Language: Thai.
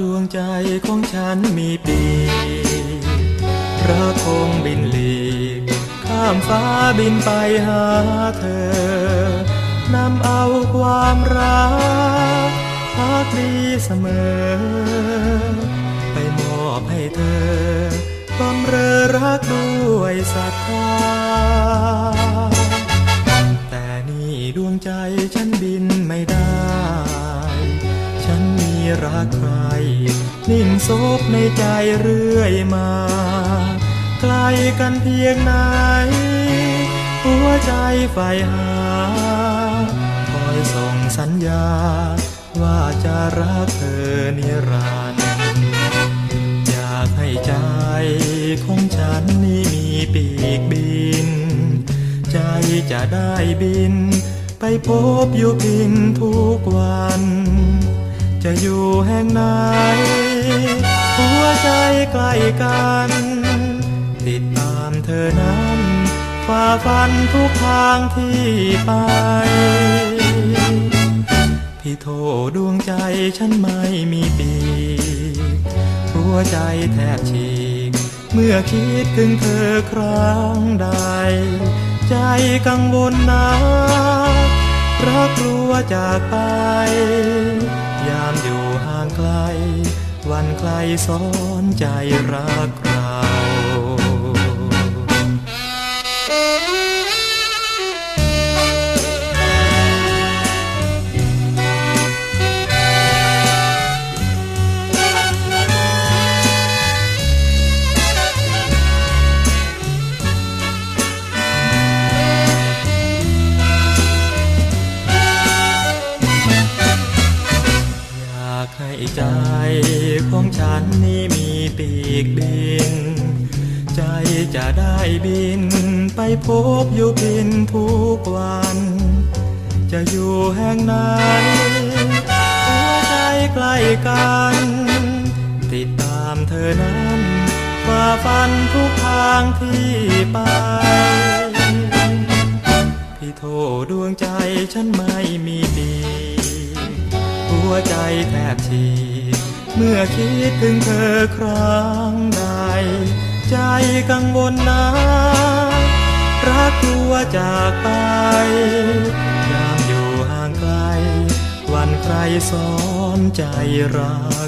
ดวงใจของฉันมีปีพระคงบินหลีก ข้ามฟ้าบินไปหาเธอนำเอาความรักพักดีเสมอ ไปมอบให้เธอบำเรอรักด้วยศรัทธาแต่นี่ดวงใจ รักใคร นิ่งซบในใจเรื่อยมาไกลกันเพียงไหน หัวใจใฝ่หา คอยส่งสัญญา ว่าจะรักเธอนิรันดร์อยากให้ใจของฉันนี่มีปีกบิน ใจจะได้บิน ไปพบอยู่พินทุกวัน จะอยู่แห่งไหน หัวใจใกล้กัน ติดตามเธอนั้นฝ่าฟันทุกทางที่ไป พี่โทดวงใจฉันไม่มีปีกหัวใจแทบฉีก เมื่อคิดถึงเธอครั้งใด ใจกังวลนะเพราะกลัวจากไป ใจซ้อนใจรักเรา ใจของฉันนี่มีปีกบิน ใจจะได้บิน ไปพบอยู่พินทุกวัน จะอยู่แห่งไหนหัวใจใกล้กัน ติดตามเธอนั้นฝ่าฟันทุกทางที่ไปพี่โทดวงใจฉันไม่มีปี วใจแทบฉีกเมื่อคิดถึงเธอครั้งใด ใจกังวลนะรักกลัวจากไป ยามอยู่ห่างไกล วันใครสอนใจรัก